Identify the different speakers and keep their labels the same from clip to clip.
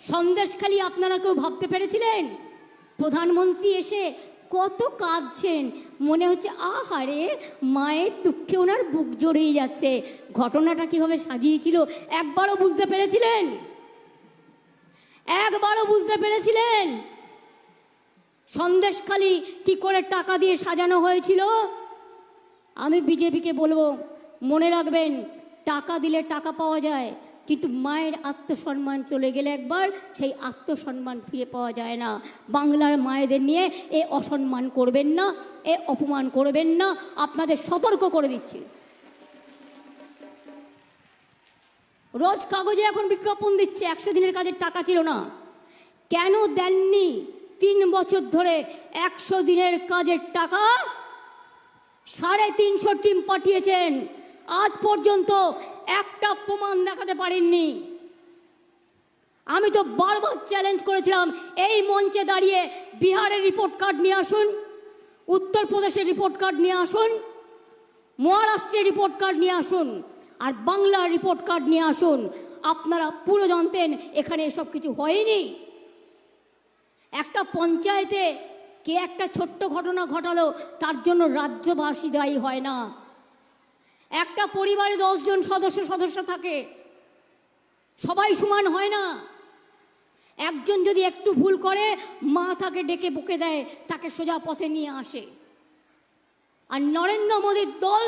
Speaker 1: সন্দেশখালি আপনারা কেউ ভাবতে পেরেছিলেন? প্রধানমন্ত্রী এসে কত কাঁদছেন। মনে হচ্ছে, আহারে, মায়ের দুঃখে ওনার বুক জড়িয়ে যাচ্ছে। ঘটনাটা কীভাবে সাজিয়েছিল একবারও বুঝতে পেরেছিলেন? একবারও বুঝতে পেরেছিলেন? সন্দেশখালি কি করে টাকা দিয়ে সাজানো হয়েছিল? আমি বিজেপিকে বলব, মনে রাখবেন, টাকা দিলে টাকা পাওয়া যায় কিন্তু মায়ের আত্মসম্মান চলে গেলে একবার সেই আত্মসম্মান ফিরে পাওয়া যায় না। বাংলার মায়েদের নিয়ে এ অসম্মান করবেন না, এ অপমান করবেন না, আপনাদের সতর্ক করে দিচ্ছি। রোজ কাগজে এখন বিজ্ঞাপন দিচ্ছে, একশো দিনের কাজের টাকা ছিল না। কেন দেননি? তিন বছর ধরে একশো দিনের কাজের টাকা সাড়ে তিনশো টিম পাঠিয়েছেন। আজ পর্যন্ত একটা প্রমাণ দেখাতে পারেননি আমি তো বারবার চ্যালেঞ্জ করেছিলাম, এই মঞ্চে দাঁড়িয়ে বিহারের রিপোর্ট কার্ড নিয়ে আসুন, উত্তরপ্রদেশের রিপোর্ট কার্ড নিয়ে আসুন, মহারাষ্ট্রের রিপোর্ট কার্ড নিয়ে আসুন, আর বাংলার রিপোর্ট কার্ড নিয়ে আসুন। আপনারা পুরো জানতেন এখানে এসব কিছু হয়নি। একটা পঞ্চায়েতে কে একটা ছোট্ট ঘটনা ঘটালো, তার জন্য রাজ্যবাসী দায়ী হয় না। একটা পরিবারে দশজন সদস্য সদস্য থাকে। সবাই সমান হয় না। একজন যদি একটু ভুল করে, মা তাকে ডেকে বুকে দেয়, তাকে সোজা পথে নিয়ে আসে। আর নরেন্দ্র মোদীর দল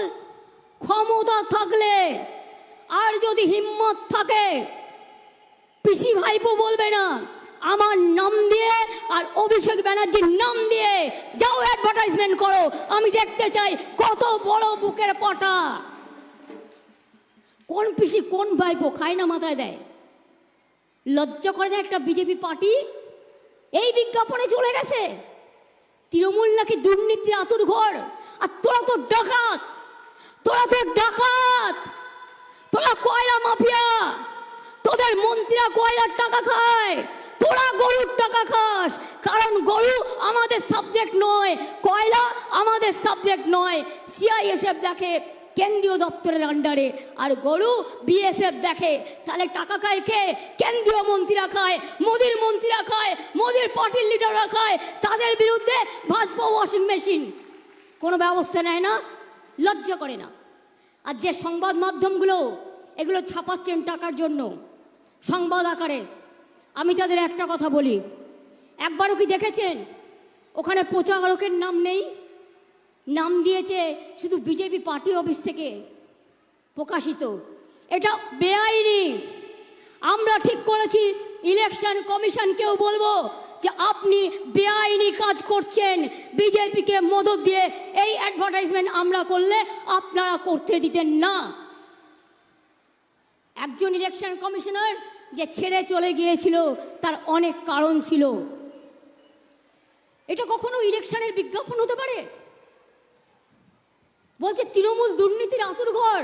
Speaker 1: ক্ষমতা থাকলে, আর যদি হিম্মত থাকে, পিসি ভাইপো বলবে না, আমার নাম দিয়ে আর অভিষেক ব্যানার্জির নাম দিয়ে যাও অ্যাডভার্টাইজমেন্ট করো। আমি দেখতে চাই কত বড় বুকের পটা। কোন পিসি কোন ভাইপো খায় না মাথায় দেয়। লজ্জা করে না একটা বিজেপি পার্টি। এই বিজ্ঞাপনে চলে গেছে। তৃণমূল নাকি দুর্নীতির আতুর ঘর। আর তোরা তো ডাকাত। তোরা তো ডাকাত। তোরা কয়লা মাফিয়া। তোদের মন্ত্রীরা কয়লার টাকা খায়। তোরা গরুর টাকা খাস। কারণ গরু আমাদের সাবজেক্ট নয়, কয়লা আমাদের সাবজেক্ট নয়। সিআইএসএফ দেখে কেন্দ্রীয় দপ্তরের আন্ডারে আর গরু বিএসএফ দেখে, তাহলে টাকা খায় কে? কেন্দ্রীয় মন্ত্রীরা খায়, মোদির মন্ত্রীরা খায়, মোদির পার্টির লিডাররা খায়, তাদের বিরুদ্ধে ভাজপা ওয়াশিং মেশিন কোনো ব্যবস্থা নেয় না, লজ্জা করে না। আর যে সংবাদ মাধ্যমগুলো, এগুলো ছাপাচ্ছেন টাকার জন্য, সংবাদ আকারে। আমি তাদের একটা কথা বলি। একবারও কি দেখেছেন? ওখানে প্রচারকের নাম নেই? নাম দিয়েছে শুধু বিজেপি পার্টি অফিস থেকে প্রকাশিত। এটা বেআইনি। আমরা ঠিক করেছি ইলেকশন কমিশনকেও বলব যে আপনি বেআইনি কাজ করছেন। বিজেপিকে মদত দিয়ে এই অ্যাডভার্টাইজমেন্ট আমরা করলে আপনারা করতে দিতেন না। একজন ইলেকশন কমিশনার যে ছেড়ে চলে গিয়েছিল, তার অনেক কারণ ছিল। এটা কখনো ইলেকশনের বিজ্ঞাপন হতে পারে? বলছে, তৃণমূল দুর্নীতির আতুর ঘর।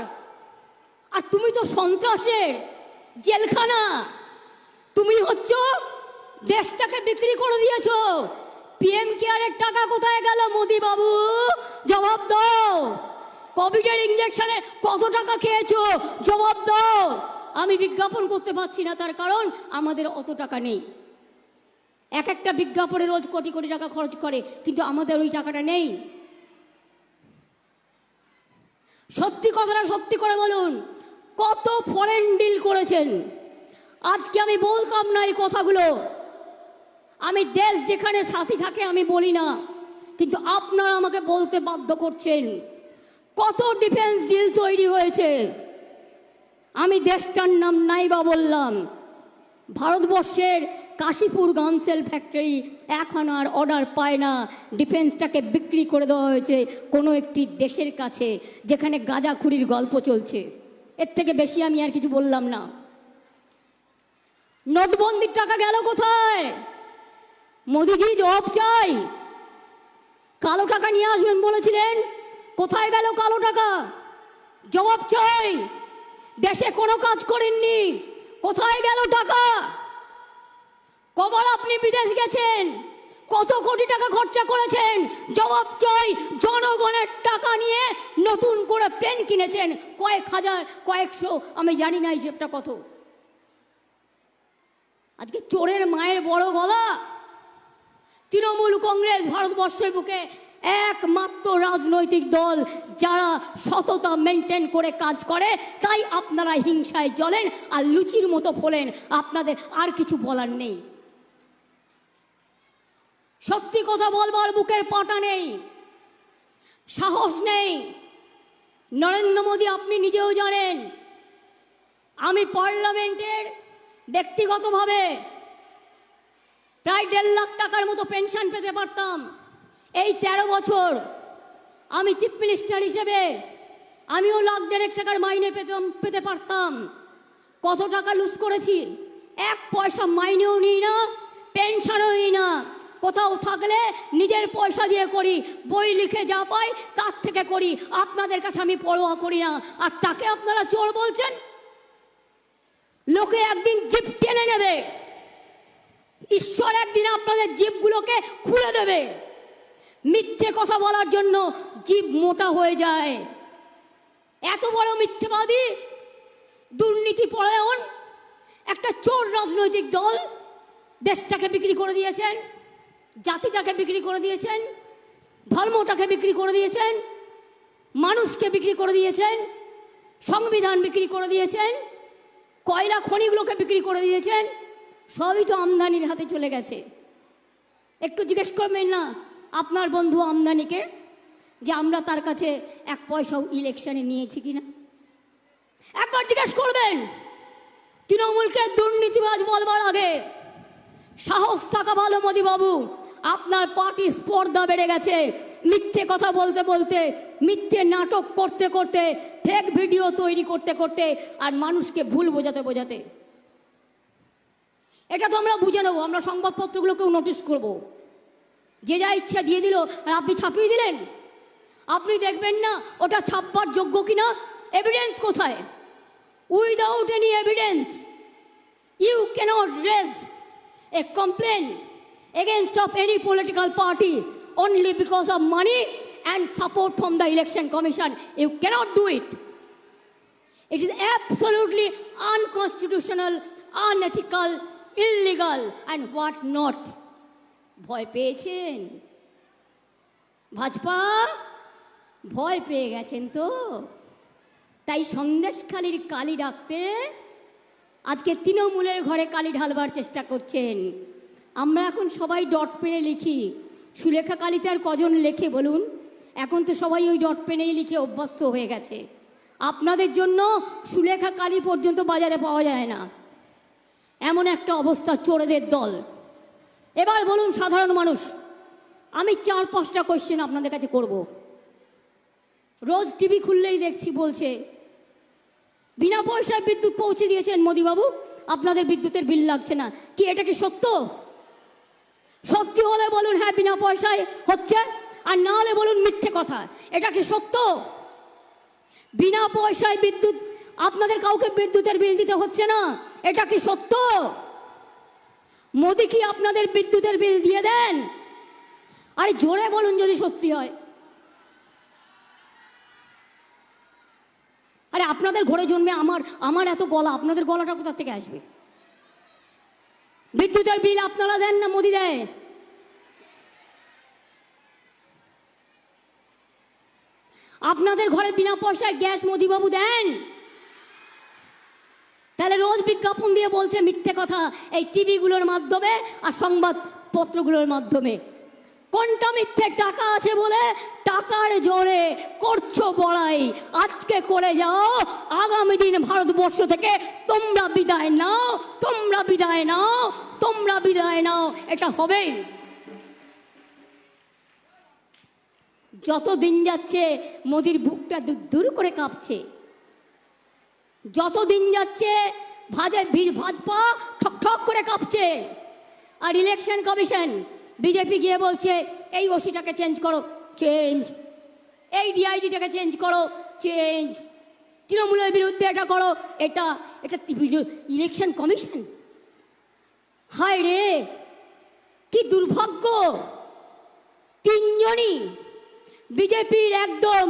Speaker 1: আর তুমি তো সন্ত্রাসের জেলখানা। তুমি হচ্ছ, দেশটাকে বিক্রি করে দিয়েছ। পিএম কেয়ারের টাকা কোথায় গেল মোদি বাবু জবাব দাও। কোভিডের ইঞ্জেকশনে কত টাকা খেয়েছো? জবাব দাও। আমি বিজ্ঞাপন করতে পারছি না, তার কারণ আমাদের অত টাকা নেই। এক একটা বিজ্ঞাপনে রোজ কোটি কোটি টাকা খরচ করে, কিন্তু আমাদের ওই টাকাটা নেই। সত্যি কথাটা সত্যি করে বলুন, কত ফরেন ডিল করেছেন? আজকে আমি বলতাম না এই কথাগুলো। আমি দেশ যেখানে সাথী থাকে আমি বলি না, কিন্তু আপনারা আমাকে বলতে বাধ্য করছেন। কত ডিফেন্স ডিল তৈরি হয়েছে? আমি দেশটার নাম নাইবা বললাম। ভারতবর্ষের কাশীপুর গানসেল ফ্যাক্টরি এখন আর অর্ডার পায় না। ডিফেন্সটাকে বিক্রি করে দেওয়া হয়েছে কোনো একটি দেশের কাছে, যেখানে গাঁজাখুরির গল্প চলছে। এর থেকে বেশি আমি আর কিছু বললাম না। নোটবন্দির টাকা গেল কোথায়? মোদিজি জবাব চাই। কালো টাকা নিয়ে আসবেন বলেছিলেন। কোথায় গেল কালো টাকা? জবাব চাই। দেশে কোনো কাজ করেননি। কোথায় গেল টাকা? কবার আপনি বিদেশ গেছেন। কত কোটি টাকা খরচা করেছেন? জবাব চাই, জনগণের টাকা নিয়ে নতুন করে প্লেন কিনেছেন। কয়েক হাজার, কয়েকশো, আমি জানি না হিসেবটা কত। আজকে চোরের মায়ের বড় গলা। তৃণমূল কংগ্রেস ভারতবর্ষের বুকে একমাত্র রাজনৈতিক দল যারা সততা মেনটেন করে কাজ করে, তাই আপনারা হিংসায় জ্বলেন আর লুচির মতো ফোলেন। আপনাদের আর কিছু বলার নেই। সত্যি কথা বলবার বুকের পাটা নেই। সাহস নেই। নরেন্দ্র মোদী, আপনি নিজেও জানেন, আমি পার্লামেন্টের ব্যক্তিগতভাবে প্রায় দেড় লাখ টাকার মতো পেনশন পেতে পারতাম। এই তেরো বছর আমি চিফ মিনিস্টার হিসেবে আমিও লাখ দেড়েক টাকার মাইনে পেতাম পেতে পারতাম। কত টাকা লুজ করেছি? এক পয়সা মাইনেও নিই না, পেনশনও নিই না। কোথাও থাকলে নিজের পয়সা দিয়ে করি, বই লিখে যা পাই তার থেকে করি। আপনাদের কাছে আমি পরোয়া করি না। আর তাকে আপনারা চোর বলছেন? লোকে একদিন জিপ টেনে নেবে। ঈশ্বর একদিন আপনাদের জীবগুলোকে খুলে দেবে। মিথ্যে কথা বলার জন্য জীব মোটা হয়ে যায়। এত বড় মিথ্যেবাদী, দুর্নীতি পরায়ণ একটা চোর রাজনৈতিক দল দেশটাকে বিক্রি করে দিয়েছেন, জাতিটাকে বিক্রি করে দিয়েছেন, ধর্মটাকে বিক্রি করে দিয়েছেন, মানুষকে বিক্রি করে দিয়েছেন, সংবিধান বিক্রি করে দিয়েছেন, কয়লা খনিগুলোকে বিক্রি করে দিয়েছেন, সবই তো আমদানির হাতে চলে গেছে। একটু জিজ্ঞেস করবেন না আপনার বন্ধু আমদানিকে, যে আমরা তার কাছে এক পয়সাও ইলেকশনে নিয়েছি কিনা? একবার জিজ্ঞেস করবেন, তৃণমূলকে দুর্নীতিবাজ বলবার আগে, সাহস থাকা ভালো মোদিবাবু আপনার পার্টি স্পর্ধা বেড়ে গেছে। মিথ্যে কথা বলতে বলতে, মিথ্যে নাটক করতে করতে ফেক ভিডিও তৈরি করতে করতে, আর মানুষকে ভুল বোঝাতে বোঝাতে। এটা তো আমরা বুঝে নেব, আমরা সংবাদপত্রগুলোকেও নোটিশ করব। যে যা ইচ্ছা দিয়ে দিল আর আপনি ছাপিয়ে দিলেন আপনি দেখবেন না ওটা ছাপবার যোগ্য কিনা এভিডেন্স কোথায় without any evidence you can't raise a complaint against of any political party only because of money and support from the election commission you cannot do it it is absolutely unconstitutional unethical illegal and what not ভয় পেয়েছেন? ভাজপা, ভয় পেয়ে গেছেন তো? তাই সন্দেশখালির কালি ডাকতে আজকে তৃণমূলের ঘরে কালি ঢালবার চেষ্টা করছেন। আমরা এখন সবাই ডট পেনে লিখি। সুলেখা কালিতে আর কজন লেখে বলুন? এখন তো সবাই ওই ডট পেনেই লিখে অভ্যস্ত হয়ে গেছে। আপনাদের জন্য সুলেখা কালি পর্যন্ত বাজারে পাওয়া যায় না। এমন একটা অবস্থা চোরেদের দল। এবার বলুন, সাধারণ মানুষ, আমি চার পাঁচটা কোয়েশ্চেন আপনাদের কাছে করব। রোজ টিভি খুললেই দেখছি বলছে, বিনা পয়সায় বিদ্যুৎ পৌঁছে দিয়েছেন মোদিবাবু, আপনাদের বিদ্যুতের বিল লাগছে না। কি এটা কি সত্য? সত্যি হলে বলুন হ্যাঁ বিনা পয়সায় হচ্ছে, আর না হলে বলুন, মিথ্যে কথা। এটা কি সত্য? বিনা পয়সায় বিদ্যুৎ, আপনাদের কাউকে বিদ্যুতের বিল দিতে হচ্ছে না? এটা কি সত্য? মোদি কি আপনাদের বিদ্যুতের বিল দিয়ে দেন? আরে জোরে বলুন যদি সত্যি হয়। আরে আপনাদের ঘরে জন্মে আমার আমার এত গলা, আপনাদের গলাটা কোথা থেকে আসবে? বিদ্যুতের বিল আপনারা দেন না মোদি দেয় আপনাদের ঘরে বিনা পয়সায় গ্যাস মোদিবাবু দেন? তাহলে রোজ বিজ্ঞাপন দিয়ে বলছে মিথ্যে কথা এই টিভিগুলোর মাধ্যমে আর সংবাদপত্রগুলোর মাধ্যমে। কোনটা মিথ্যে টাকা আছে বলে টাকার জোরে করছ বড়াই? আজকে করে যাও, আগামী দিন ভারতবর্ষ থেকে তোমরা বিদায় নাও, তোমরা বিদায় নাও, তোমরা বিদায় নাও। এটা হবে যত দিন যাচ্ছে, মোদির বুকটা দূর করে কাঁপছে। যত দিন যাচ্ছে, ভাজে ভাজপা ঠক ঠক করে কাঁপছে। আর ইলেকশন কমিশন বিজেপি গিয়ে বলছে, এই ওসিটাকে চেঞ্জ করো চেঞ্জ এই ডিআইজিটাকে চেঞ্জ করো চেঞ্জ তৃণমূলের বিরুদ্ধে এটা করো, এটা এটা ইলেকশন কমিশন হায় রে! কি দুর্ভাগ্য! তিনজনই বিজেপির একদম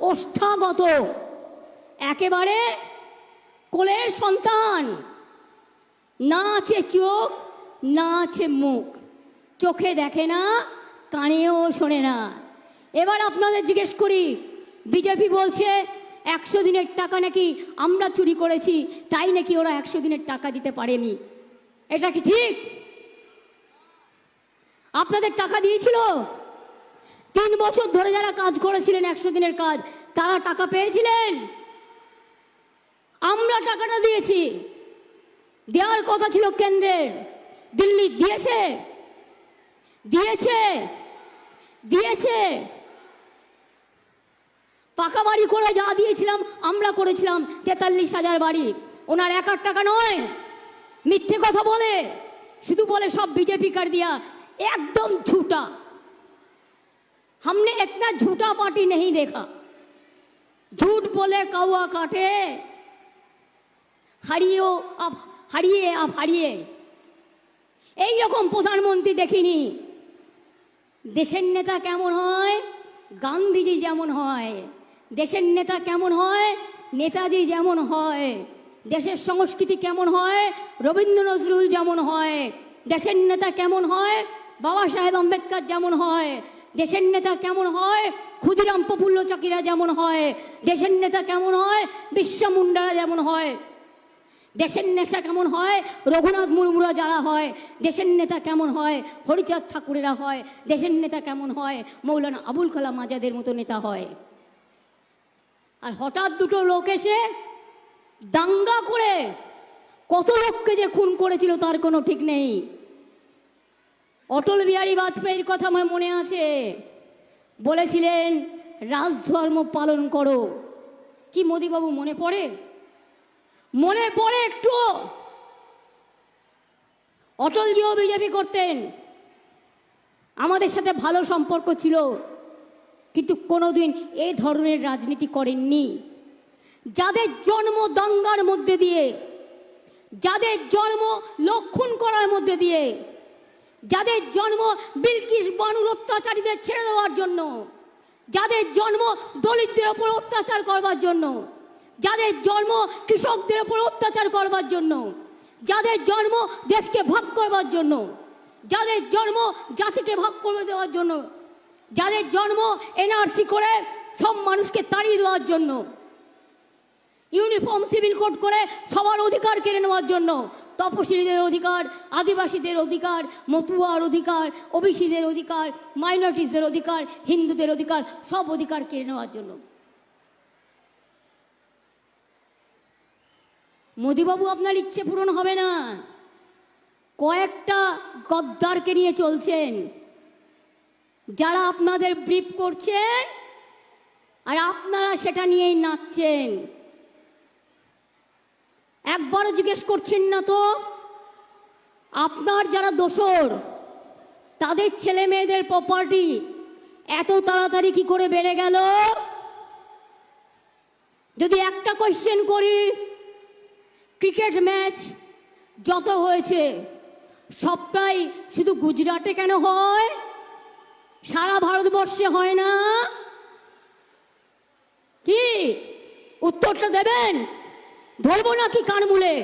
Speaker 1: ওষ্ঠাগত। একেবারে কোলের সন্তান। না আছে চোখ, না আছে মুখ। চোখে দেখে না, কানেও শোনে না। এবার আপনাদের জিজ্ঞেস করি, বিজেপি বলছে একশো দিনের টাকা নাকি আমরা চুরি করেছি, তাই নাকি ওরা একশো দিনের টাকা দিতে পারেনি? এটা কি ঠিক? আপনাদের টাকা দিয়েছিল? তিন বছর ধরে যারা কাজ করেছিলেন একশো দিনের কাজ, তারা টাকা পেয়েছিলেন? আমরা টাকাটা দিয়েছি দেওয়ার কথা ছিল কেন্দ্রের দিল্লি দিয়েছে দিয়েছে দিয়েছে পাকা বাড়ি করে যা দিয়েছিলাম আমরা করেছিলাম তেতাল্লিশ হাজার বাড়ি ওনার এক আট টাকা নয় মিথ্যে কথা বলে শুধু বলে সব बीजेपी कर दिया एकदम झूठा हमने इतना झूठा पार्टी नहीं देखा झूठ बोले कौआ काटे হারিয়েও হারিয়ে আপ, হারিয়ে। এই রকম প্রধানমন্ত্রী দেখিনি। দেশের নেতা কেমন হয়? গান্ধীজি যেমন হয়। দেশের নেতা কেমন হয়? নেতাজি যেমন হয়। দেশের সংস্কৃতি কেমন হয়? রবীন্দ্র নজরুল যেমন হয়। দেশের নেতা কেমন হয়? বাবা সাহেব আম্বেদকর যেমন হয়। দেশের নেতা কেমন হয়? ক্ষুদিরাম প্রফুল্ল চাকিরা যেমন হয়। দেশের নেতা কেমন হয়? বিশ্ব মুন্ডারা যেমন হয়। দেশের নেশা কেমন হয়? রঘুনাথ মুর্মুরা যারা হয়, দেশের নেতা কেমন হয়? হরিচাঁদ ঠাকুরেরা হয়, দেশের নেতা কেমন হয়? মৌলানা আবুল কালাম আজাদের মতো নেতা হয়। আর হঠাৎ দুটো লোক এসে দাঙ্গা করে কত লোককে যে খুন করেছিল তার কোনো ঠিক নেই। অটল বিহারী বাজপেয়ীর কথা আমার মনে আছে। বলেছিলেন, রাজধর্ম পালন করো। কি মোদিবাবু মনে পড়ে? মনে পড়ে একটু। অটলজিও বিজেপি করতেন। আমাদের সাথে ভালো সম্পর্ক ছিল। কিন্তু কোনোদিন এই ধরনের রাজনীতি করেননি। যাদের জন্ম দাঙ্গার মধ্যে দিয়ে, যাদের জন্ম লক্ষণ করার মধ্যে দিয়ে, যাদের জন্ম বিলকিস বানুর অত্যাচারীদের ছেড়ে দেওয়ার জন্য, যাদের জন্ম দলিতদের ওপর অত্যাচার করবার জন্য যাদের জন্ম কৃষকদের ওপর অত্যাচার করবার জন্য, যাদের জন্ম দেশকে ভাগ করবার জন্য, যাদের জন্ম জাতিকে ভাগ করে দেওয়ার জন্য, যাদের জন্ম এনআরসি করে সব মানুষকে তাড়িয়ে দেওয়ার জন্য, ইউনিফর্ম, সিভিল কোড করে সবার অধিকার কেড়ে নেওয়ার জন্য, তপশিলীদের অধিকার, আদিবাসীদের অধিকার, মতুয়ার অধিকার, ওবিসিদের অধিকার মাইনরিটিসদের অধিকার, হিন্দুদের অধিকার, সব অধিকার কেড়ে নেওয়ার জন্য। মোদিবাবু আপনার ইচ্ছে পূরণ হবে না। কয়েকটা গদ্দারকে নিয়ে চলছেন। যারা আপনাদের ব্রিফ করছেন আর আপনারা সেটা নিয়েই নাচছেন। একবারও জিজ্ঞেস করছেন না তো, আপনার যারা দোসর তাদের ছেলে মেয়েদের প্রপার্টি এত তাড়াতাড়ি কি করে বেড়ে গেল? যদি একটা কোয়েশ্চেন করি ক্রিকেট ম্যাচ যত হয়েছে সবটাই শুধু গুজরাটে কেন হয়? সারা ভারতবর্ষে হয় না? কি? উত্তরটা দেবেন? ধরবো নাকি কান মুলে